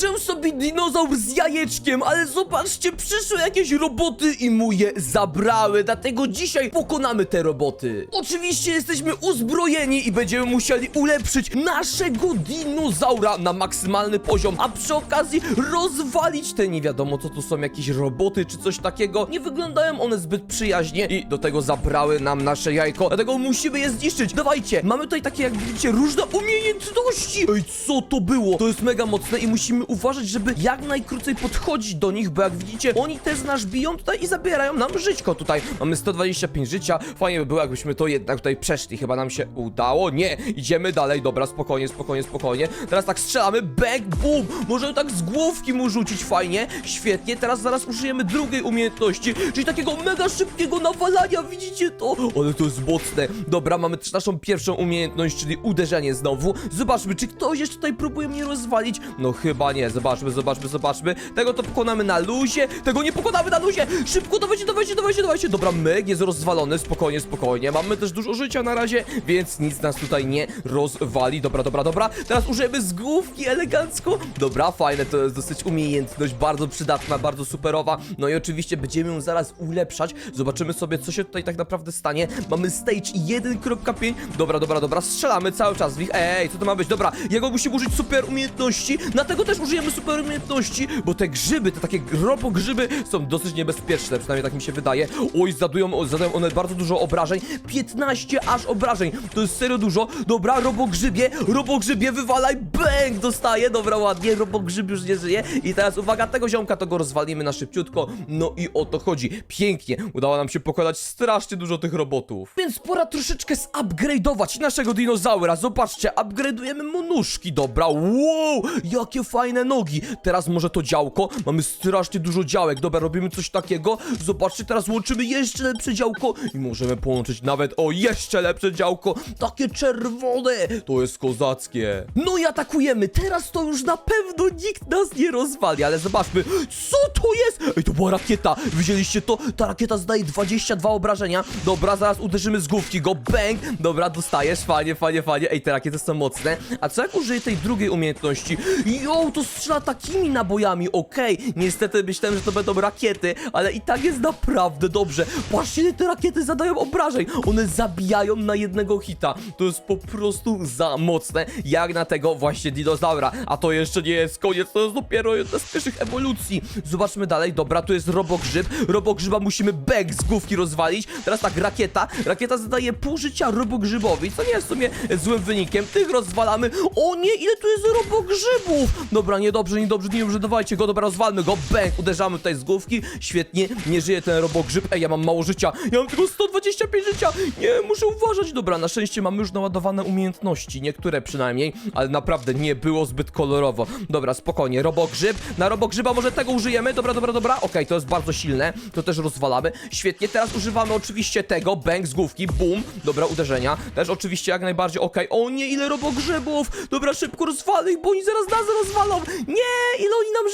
Żył sobie dinozaur z jajeczkiem, ale zobaczcie, przyszły jakieś roboty i mu je zabrały, dlatego dzisiaj pokonamy te roboty. Oczywiście jesteśmy uzbrojeni i będziemy musieli ulepszyć naszego dinozaura na maksymalny poziom, a przy okazji rozwalić te nie wiadomo co to są jakieś roboty czy coś takiego. Nie wyglądają one zbyt przyjaźnie i do tego zabrały nam nasze jajko, dlatego musimy je zniszczyć. Dawajcie, mamy tutaj takie jak widzicie różne umiejętności. Ej, co to było? To jest mega mocne i musimy uważać, żeby jak najkrócej podchodzić do nich, bo jak widzicie, oni też nas biją tutaj i zabierają nam żyćko tutaj. Mamy 125 życia, fajnie by było jakbyśmy to jednak tutaj przeszli, chyba nam się udało. Nie, idziemy dalej, dobra, spokojnie, spokojnie, spokojnie. Teraz tak strzelamy, bang, boom, możemy tak z główki mu rzucić, fajnie, świetnie. Teraz zaraz użyjemy drugiej umiejętności, czyli takiego mega szybkiego nawalania, widzicie to? Ale to jest mocne. Dobra, mamy też naszą pierwszą umiejętność, czyli uderzenie znowu. Zobaczmy, czy ktoś jeszcze tutaj próbuje mnie rozwalić. No chyba nie, zobaczmy, zobaczmy, zobaczmy. Tego to pokonamy na luzie, tego nie pokonamy na luzie. Szybko, dawajcie, dawajcie, dawajcie, dawajcie. Dobra, myk jest rozwalony, spokojnie, spokojnie. Mamy też dużo życia na razie, więc nic nas tutaj nie rozwali. Dobra, dobra, dobra. Teraz użyjemy zgłówki elegancko. Dobra, fajne, to jest dosyć umiejętność, bardzo przydatna, bardzo superowa. No i oczywiście będziemy ją zaraz ulepszać. Zobaczymy sobie, co się tutaj tak naprawdę stanie. Mamy stage 1.5. Dobra, dobra, dobra, strzelamy cały czas w nich. Ej, co to ma być? Dobra, jego musimy użyć super umiejętności. Dlatego też użyjemy super umiejętności, bo te grzyby, te takie robogrzyby są dosyć niebezpieczne, przynajmniej tak mi się wydaje. Oj, zadają, zadają one bardzo dużo obrażeń. 15 aż obrażeń. To jest serio dużo. Dobra, robogrzybie, robogrzybie, wywalaj, bang, dostaje. Dobra, ładnie, robogrzyb już nie żyje. I teraz uwaga, tego ziomka to go rozwalimy na szybciutko. No i o to chodzi. Pięknie. Udało nam się pokonać strasznie dużo tych robotów. Więc pora troszeczkę zupgrade'ować naszego dinozaura. Zobaczcie, upgrade'ujemy mu nóżki. Dobra, wow, jakie fajne nogi. Teraz może to działko. Mamy strasznie dużo działek. Dobra, robimy coś takiego. Zobaczcie, teraz łączymy jeszcze lepsze działko i możemy połączyć nawet o jeszcze lepsze działko. Takie czerwone. To jest kozackie. No i atakujemy. Teraz to już na pewno nikt nas nie rozwali, ale zobaczmy. Co to jest? Ej, to była rakieta. Widzieliście to? Ta rakieta zdaje 22 obrażenia. Dobra, zaraz uderzymy z główki go. Bang. Dobra, dostajesz. Fajnie, fajnie, fajnie. Ej, te rakiety są mocne. A co jak użyję tej drugiej umiejętności? Jo, to strzela takimi nabojami. Okej, niestety myślałem, że to będą rakiety, ale i tak jest naprawdę dobrze. Patrzcie, ile te rakiety zadają obrażeń. One zabijają na jednego hita. To jest po prostu za mocne, jak na tego właśnie dinozaura. A to jeszcze nie jest koniec, to jest dopiero jedna z pierwszych ewolucji. Zobaczmy dalej. Dobra, tu jest robogrzyb. Robogrzyba musimy bek z główki rozwalić. Teraz tak, rakieta. Rakieta zadaje pół życia robogrzybowi, co nie jest w sumie złym wynikiem. Tych rozwalamy. O nie, ile tu jest robogrzybów! Dobra, niedobrze, niedobrze, niedobrze, dawajcie go, dobra, rozwalmy go. Bang, uderzamy tutaj z główki. Świetnie, nie żyje ten robogrzyb. Ej, ja mam mało życia. Ja mam tylko 125 życia. Nie, muszę uważać. Dobra, na szczęście mamy już naładowane umiejętności. Niektóre przynajmniej, ale naprawdę nie było zbyt kolorowo. Dobra, spokojnie, robogrzyb. Na robogrzyba może tego użyjemy. Dobra, dobra, dobra. Okej, to jest bardzo silne. To też rozwalamy. Świetnie, teraz używamy oczywiście tego. Bang z główki, boom. Dobra, uderzenia. Też oczywiście jak najbardziej okej. O nie, ile robogrzybów. Dobra, szybko rozwalę ich, bo oni zaraz nas rozwalą. Nie,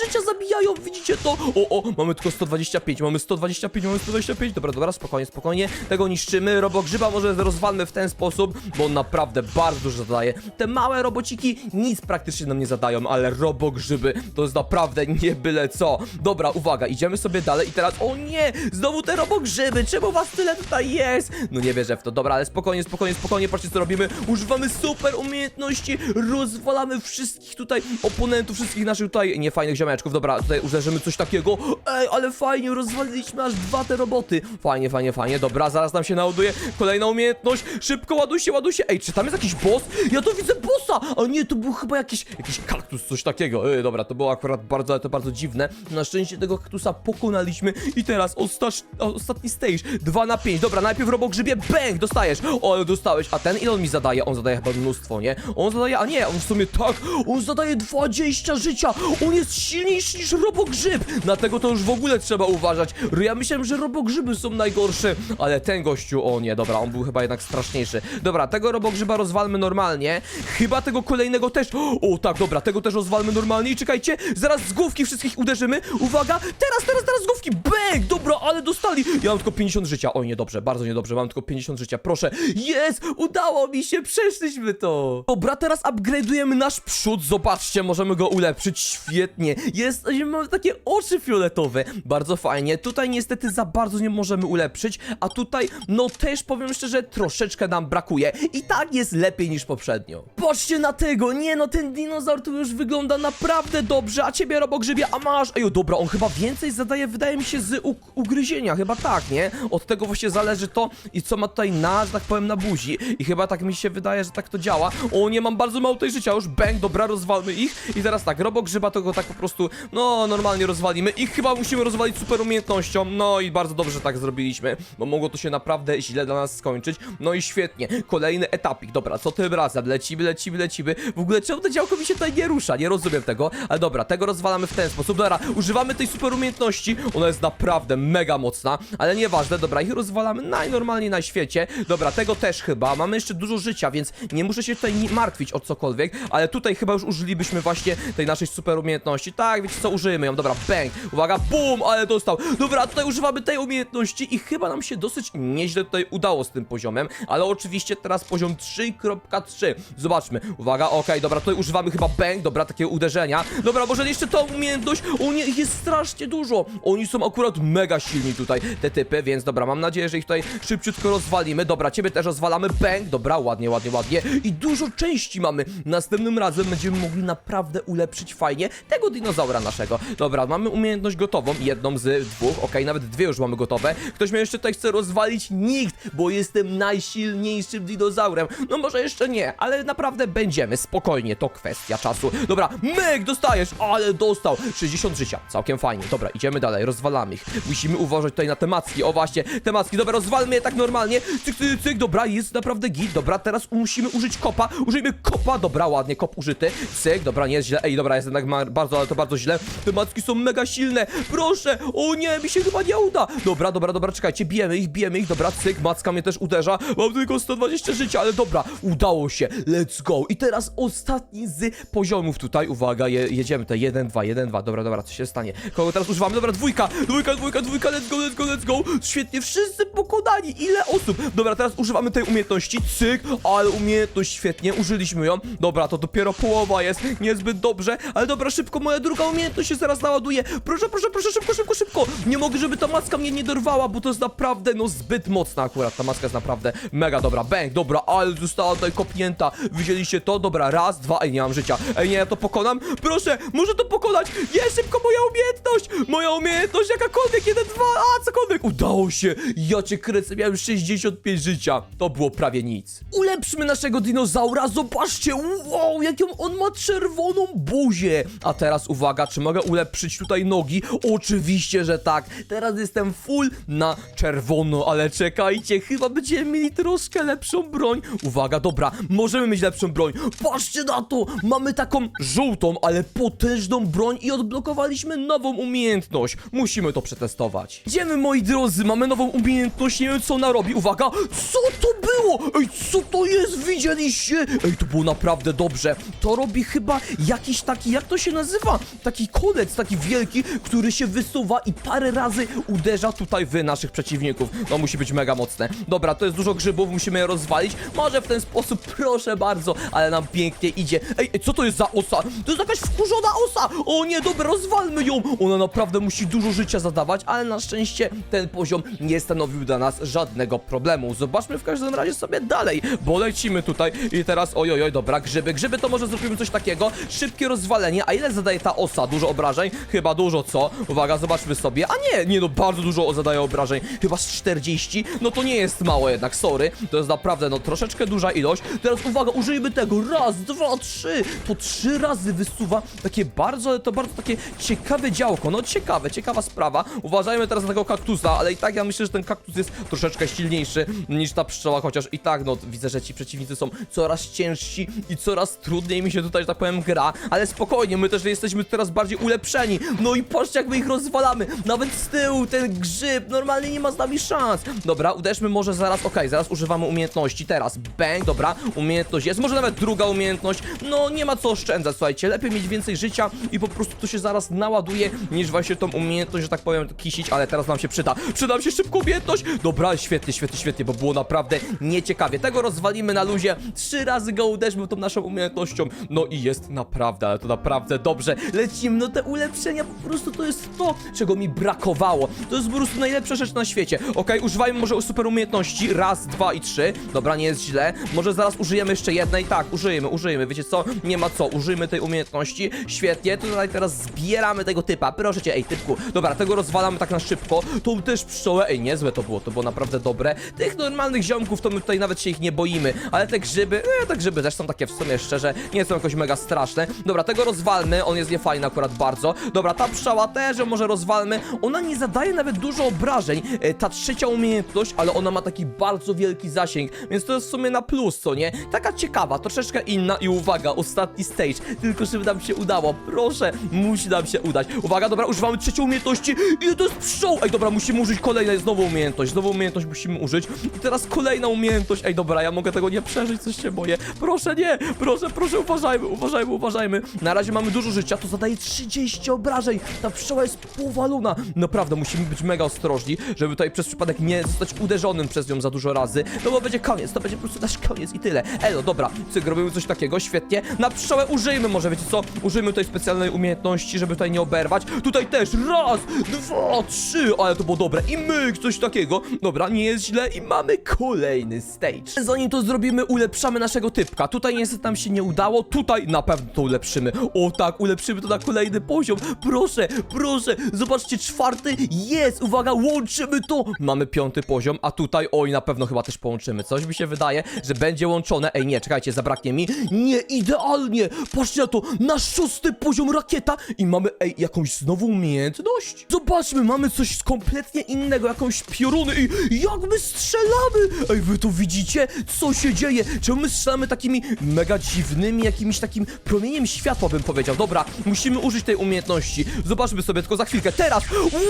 życia zabijają. Widzicie to? O, o, mamy tylko 125. Mamy 125, mamy 125. Dobra, dobra, spokojnie, spokojnie. Tego niszczymy. Robogrzyba może rozwalmy w ten sposób, bo on naprawdę bardzo dużo zadaje. Te małe robociki nic praktycznie nam nie zadają, ale robogrzyby to jest naprawdę nie byle co. Dobra, uwaga, idziemy sobie dalej i teraz, o nie, znowu te robogrzyby, czemu was tyle tutaj jest? No nie wierzę w to, dobra, ale spokojnie, spokojnie, spokojnie, patrzcie co robimy, używamy super umiejętności, rozwalamy wszystkich tutaj oponentów, wszystkich naszych tutaj niefajnych ziomeczków, dobra, tutaj uderzymy coś takiego, ej, ale fajnie, rozwaliliśmy aż dwa te roboty, fajnie, fajnie, fajnie, dobra, zaraz nam się naładuje kolejna umiejętność, szybko ładuj się, ładuj się, ej, czy tam jest jakiś boss? Ja tu widzę bossa, a nie, to był chyba jakiś, jakiś kaktus, coś takiego, ej, dobra, to było akurat bardzo, ale to bardzo dziwne, na szczęście tego kaktusa pokonaliśmy. I teraz osta- ostatni stage, 2 na 5, dobra, najpierw robogrzybie, bang, dostajesz, o, dostałeś, a ten ile on mi zadaje? On zadaje chyba mnóstwo, nie? On zadaje, a nie, on w sumie tak, on zadaje 20 życia, on jest silniejszy niż robogrzyb, dlatego to już w ogóle trzeba uważać, ja myślałem, że robogrzyby są najgorsze, ale ten gościu, o nie, dobra, on był chyba jednak straszniejszy, dobra, tego robogrzyba rozwalmy normalnie, chyba tego kolejnego też, o tak, dobra, tego też rozwalmy normalnie i czekajcie, zaraz z główki wszystkich uderzymy, uwaga, teraz, teraz, teraz z główki, bang, dobra, ale dostali, ja mam tylko 50 życia, oj, niedobrze, bardzo niedobrze, mam tylko 50 życia, proszę, jest, udało mi się, przeszliśmy to, dobra, teraz upgrade'ujemy nasz przód, zobaczcie, możemy go ulepszyć, świetnie. Jest, mamy takie oczy fioletowe, bardzo fajnie. Tutaj niestety za bardzo nie możemy ulepszyć, a tutaj, no też powiem szczerze, troszeczkę nam brakuje. I tak jest lepiej niż poprzednio. Patrzcie na tego, nie no, ten dinozaur tu już wygląda naprawdę dobrze, a ciebie robogrzybie, a masz... Ej, o, dobra, on chyba więcej zadaje, wydaje mi się, z ugryzienia, chyba tak, nie? Od tego właśnie zależy to i co ma tutaj na, że tak powiem, na buzi. I chyba tak mi się wydaje, że tak to działa. O, nie mam bardzo mało tej życia, już bang, dobra, rozwalmy ich. I teraz tak, robogrzyba to go tak po prostu, no, normalnie rozwalimy. Ich chyba musimy rozwalić super umiejętnością, no i bardzo dobrze tak zrobiliśmy, bo mogło to się naprawdę źle dla nas skończyć. No i świetnie, kolejny etapik, dobra, co tym razem? Lecimy, lecimy, lecimy. W ogóle czemu to działko mi się tutaj nie rusza? Nie rozumiem tego, ale dobra, tego rozwalamy w ten sposób. Dobra, używamy tej super umiejętności, ona jest naprawdę mega mocna, ale nieważne, dobra, ich rozwalamy najnormalniej na świecie. Dobra, tego też chyba, mamy jeszcze dużo życia, więc nie muszę się tutaj martwić o cokolwiek, ale tutaj chyba już użylibyśmy właśnie tej naszej super umiejętności. Tak, wiecie co, użyjmy ją, dobra, bang, uwaga, bum, ale dostał. Dobra, tutaj używamy tej umiejętności i chyba nam się dosyć nieźle tutaj udało z tym poziomem, ale oczywiście teraz poziom 3.3. Zobaczmy, uwaga, okej, dobra, tutaj używamy chyba bang, dobra, takie uderzenia. Dobra, może jeszcze tą umiejętność, o nie, jest strasznie dużo. Oni są akurat mega silni tutaj, te typy, więc dobra, mam nadzieję, że ich tutaj szybciutko rozwalimy. Dobra, ciebie też rozwalamy, bang, dobra, ładnie, ładnie, ładnie. I dużo części mamy. Następnym razem będziemy mogli naprawdę ulepszyć fajnie tego dinozaura naszego. Dobra, mamy umiejętność gotową, jedną z dwóch, okej, nawet dwie już mamy gotowe. Ktoś mnie jeszcze tutaj chce rozwalić? Nikt, bo jestem najsilniejszym dinozaurem. No może jeszcze nie, ale naprawdę będziemy, spokojnie, to kwestia czasu. Dobra, myk, dostajesz, ale dostał. 60 życia, całkiem fajnie. Dobra, idziemy dalej, rozwalamy ich. Musimy uważać tutaj na te macki, o właśnie, te macki, dobra, rozwalmy je tak normalnie. Cyk, cyk, cyk, dobra, jest naprawdę git. Dobra, teraz musimy użyć kopa, użyjmy kopa, dobra, ładnie, kop użyty. Cyk, dobra, nie jest źle, ej, dobra, jest jednak ma- bardzo, ale to bardzo źle. Te macki są mega silne, proszę, o nie, mi się chyba nie uda. Dobra, dobra, dobra, czekajcie, bijemy ich, bijemy ich, dobra, cyk, macka mnie też uderza. Mam tylko 120 życia, ale dobra, udało się, let's go. I teraz ostatni z poziomów tutaj, uwaga, je, jedziemy te 1, 2, 1, 2, dobra, dobra, co się stanie? Kogo teraz używamy? Dobra, dwójka, dwójka, dwójka, dwójka, let's go, let's go, let's go. Świetnie, wszyscy pokonani, ile osób? Dobra, teraz używamy tej umiejętności, cyk, ale umiejętność świetnie, użyliśmy ją. Dobra, to dopiero połowa jest, niezbyt dobrze, ale dobra, szybko, moja druga umiejętność się zaraz naładuje. Proszę, proszę, proszę, szybko, szybko, szybko. Nie mogę, żeby ta maska mnie nie dorwała, bo to jest naprawdę, no, zbyt mocna akurat. Ta maska jest naprawdę mega dobra. Bang, dobra, ale została tutaj kopnięta. Widzieliście to? Dobra, raz, dwa, ej, nie mam życia. Ej, nie, ja to pokonam? Proszę, muszę to pokonać. Nie, szybko, moja umiejętność. Moja umiejętność, jakakolwiek, jeden, dwa, a, cokolwiek. Udało się. Ja cię kręcę, miałem 65 życia. To było prawie nic. Ulepszmy naszego dinozaura, zobaczcie, wow, jaką on ma czerwoną buzię. A teraz uwaga, czy mogę ulepszyć tutaj nogi? Oczywiście, że tak. Teraz jestem full na czerwono, ale czekajcie, chyba będziemy mieli troszkę lepszą broń. Uwaga, dobra, możemy mieć lepszą broń. Patrzcie na to, mamy taką żółtą, ale potężną broń i odblokowaliśmy nową umiejętność. Musimy to przetestować. Idziemy, moi drodzy, mamy nową umiejętność, nie wiem co ona robi. Uwaga, co to było? Ej, co to jest? Widzieliście? Ej, to było naprawdę dobrze. To robi chyba jakiś taki, jak to się nazywa? Taki kolec, taki wielki, który się wysuwa i parę razy uderza tutaj w naszych przeciwników. No musi być mega mocne. Dobra, to jest dużo grzybów, musimy je rozwalić. Może w ten sposób, proszę bardzo, ale nam pięknie idzie. Ej, co to jest za osa? To jest jakaś wkurzona osa! O nie, dobra, rozwalmy ją! Ona naprawdę musi dużo życia zadawać, ale na szczęście ten poziom nie stanowił dla nas żadnego problemu. Zobaczmy w każdym razie sobie dalej, bo lecimy tutaj i teraz, oj, oj, oj, dobra, grzyby. Grzyby to może zrobimy coś takiego, szybkie rozwalenie, a ile zadaje ta osa? Dużo obrażeń? Chyba dużo, co? Uwaga, zobaczmy sobie. A nie, nie no, bardzo dużo zadaje obrażeń. Chyba z 40? No to nie jest mało jednak, sorry. To jest naprawdę, no, troszeczkę duża ilość. Teraz uwaga, użyjmy tego. Raz, dwa, trzy. To trzy razy wysuwa takie bardzo, to bardzo takie ciekawe działko. No ciekawe, ciekawa sprawa. Uważajmy teraz na tego kaktusa, ale i tak ja myślę, że ten kaktus jest troszeczkę silniejszy niż ta pszczoła, chociaż i tak, no, widzę, że ci przeciwnicy są coraz ciężsi i coraz trudniej mi się tutaj, że tak powiem, gra. Ale spokojnie, my też jesteśmy teraz bardziej ulepszeni. No i patrzcie, jak my ich rozwalamy. Nawet z tyłu ten grzyb normalnie nie ma z nami szans. Dobra, uderzmy może zaraz, okej, zaraz używamy umiejętności. Teraz, bang, dobra, umiejętność jest. Może nawet druga umiejętność. No, nie ma co oszczędzać, słuchajcie. Lepiej mieć więcej życia i po prostu to się zaraz naładuje, niż właśnie tą umiejętność, że tak powiem, kisić, ale teraz nam się przyda. Przyda nam się szybko umiejętność. Dobra, świetnie, świetnie, świetnie, bo było naprawdę nieciekawie. Tego rozwalimy na luzie. Trzy razy go uderzmy tą naszą umiejętnością. No i jest naprawdę ale to naprawdę dobrze. Lecimy, no te ulepszenia po prostu to jest to, czego mi brakowało. To jest po prostu najlepsza rzecz na świecie. Okej, używajmy może super umiejętności. Raz, dwa i trzy. Dobra, nie jest źle. Może zaraz użyjemy jeszcze jednej. Tak, użyjemy, użyjemy. Wiecie co? Nie ma co. Użyjmy tej umiejętności. Świetnie. Tutaj teraz zbieramy tego typa. Proszę cię, ej, typku. Dobra, tego rozwalamy tak na szybko. Tą też pszczołę. Ej, niezłe to było. To było naprawdę dobre. Tych normalnych ziomków to my tutaj nawet się ich nie boimy. Ale te grzyby, e, te grzyby też są takie w sumie szczerze. Nie są jakoś mega straszne. Dobra, tego rozwalmy. On jest niefajny akurat bardzo. Dobra, ta pszczoła też ją może rozwalmy. Ona nie zadaje nawet dużo obrażeń. E, ta trzecia umiejętność, ale ona ma taki bardzo wielki zasięg, więc to jest w sumie na plus, co nie? Taka ciekawa, troszeczkę inna i uwaga, ostatni stage. Tylko żeby nam się udało. Proszę, musi nam się udać. Uwaga, dobra, używamy trzeciej umiejętności. I to jest pszczoł. Ej, dobra, musimy użyć kolejnej, znowu umiejętność. Znowu umiejętność musimy użyć. I teraz kolejna umiejętność. Ej, dobra, ja mogę tego nie przeżyć, coś się boję. Proszę, nie, proszę, proszę, uważajmy, uważajmy, uważajmy. Na razie mamy dużo życia, to zadaje 30 obrażeń. Ta pszczoła jest powalona. Naprawdę, musimy być mega ostrożni, żeby tutaj przez przypadek nie zostać uderzonym przez nią za dużo razy. No bo będzie koniec, to będzie po prostu nasz koniec i tyle. Elo, dobra, cyk, robimy coś takiego, świetnie. Na pszczołę użyjmy może, wiecie co? Użyjmy tutaj specjalnej umiejętności, żeby tutaj nie oberwać. Tutaj też, raz, dwa, trzy, ale to było dobre. I myk, coś takiego. Dobra, nie jest źle i mamy kolejny stage. Zanim to zrobimy, ulepszamy naszego typka. Tutaj niestety nam się nie udało, tutaj na pewno to ulepszymy. O tak, ulepszymy to na kolejny poziom. Proszę, proszę, zobaczcie, czwarty jest, uwaga, łączymy to. Mamy piąty poziom, a tutaj, oj, na pewno chyba też połączymy. Coś mi się wydaje, że będzie łączone. Ej, nie, czekajcie, zabraknie mi. Nie, idealnie. Patrzcie na to, na szósty poziom rakieta i mamy, ej, jakąś znowu umiejętność. Zobaczmy, mamy coś kompletnie innego, jakąś pioruny i jak my strzelamy. Ej, wy to widzicie? Co się dzieje? Czemu my strzelamy takimi mega dziwnymi, jakimś takim promieniem światła, bym powiedział. Dobra, musimy użyć tej umiejętności. Zobaczmy sobie tylko za chwilkę. Teraz!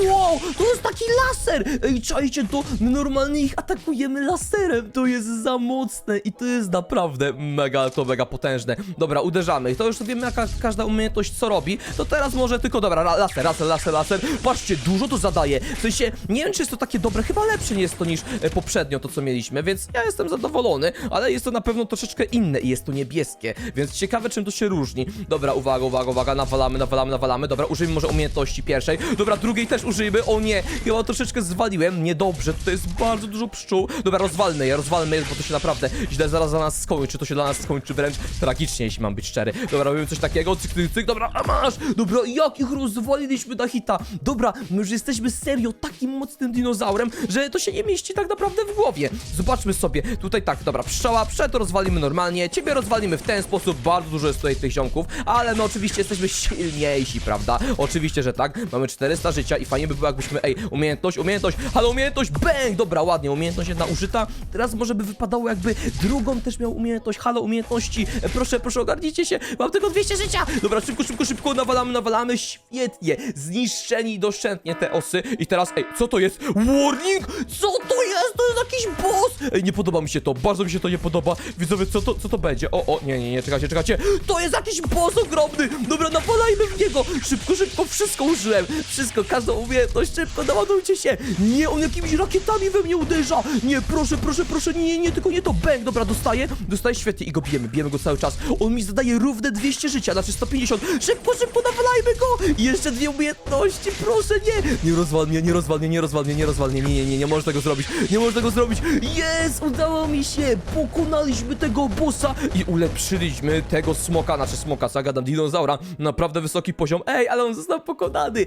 Wow! To jest taki laser! Ej, czajcie to? My normalnie ich atakujemy laserem. To jest za mocne i to jest naprawdę mega, to mega potężne. Dobra, uderzamy. I to już wiemy, jaka każda umiejętność co robi. To teraz może tylko, dobra, la- laser, laser, laser, laser. Patrzcie, dużo to zadaje. W sensie, nie wiem, czy jest to takie dobre, chyba lepsze nie jest to niż e, poprzednio to, co mieliśmy, więc ja jestem zadowolony, ale jest to na pewno troszeczkę inne i jest to niebieskie, więc ciekawe, czym to się różni. Dobra, uwaga, uwaga, uwaga, nawalamy, nawalamy, nawalamy. Dobra, użyjmy może umiejętności pierwszej. Dobra, drugiej też użyjmy. O nie, chyba troszeczkę zwaliłem. Niedobrze, tutaj jest bardzo dużo pszczół. Dobra, rozwalmy je, rozwalmy je, bo to się naprawdę źle zaraz za nas skończy. To się dla nas skończy wręcz tragicznie, jeśli mam być szczery. Dobra, robimy coś takiego, cyk, cyk, cyk, dobra, a masz! Dobra, jak ich rozwaliliśmy na hita. Dobra, my już jesteśmy serio takim mocnym dinozaurem, że to się nie mieści tak naprawdę w głowie. Zobaczmy sobie, tutaj tak, dobra, pszczoła, to rozwalimy normalnie, ciebie rozwalimy w ten sposób, bardzo dużo jest tutaj tych ziomków, ale my oczywiście jesteśmy silniejsi, prawda? Oczywiście, że tak, mamy 400 życia i fajnie by było jakbyśmy, ej, umiejętność, umiejętność, halo, umiejętność, bang! Dobra, ładnie, umiejętność jedna użyta, teraz może by wypadało jakby drugą też miał umiejętność, halo, umiejętności, e, proszę, proszę, ogarnijcie się, mam tylko 200 życia! Dobra, szybko, szybko, szybko, nawalamy, nawalamy, świetnie, zniszczeni doszczętnie te osy i teraz, ej, co to jest? Warning! Co to jest? To jest jakiś boss! Nie podoba mi się to, bardzo mi się to nie podoba, widzowie, co to, co to będzie? O, o, nie, nie, nie, czekajcie, czekajcie, to jest jakiś boss ogromny! Dobra, nawalajmy w niego! Szybko, szybko, wszystko użyłem, wszystko, każdą umiejętność, szybko, naładujcie się! Nie, on jakimiś rakietami we mnie uderza! Nie, proszę, proszę, proszę, nie, nie, nie, tylko nie to, bang, dobra, dostaję, dostaję świetnie i go bijemy, bijemy go cały czas, on mi zadaje równe 200 życia, znaczy 150, szybko, szybko, nawalajmy go! Jeszcze dwie umiejętności, proszę, nie! Nie rozwal mnie, nie rozwal mnie, nie rozwal mnie, nie rozwal mnie, nie, nie, nie, nie możesz tego zrobić, nie możesz tego zrobić! Jest, udało mi się! Pokonaliśmy tego bossa i ulepszyliśmy tego smoka, znaczy smoka, co ja gadam, dinozaura, naprawdę wysoki poziom, ej, ale on został pokonany!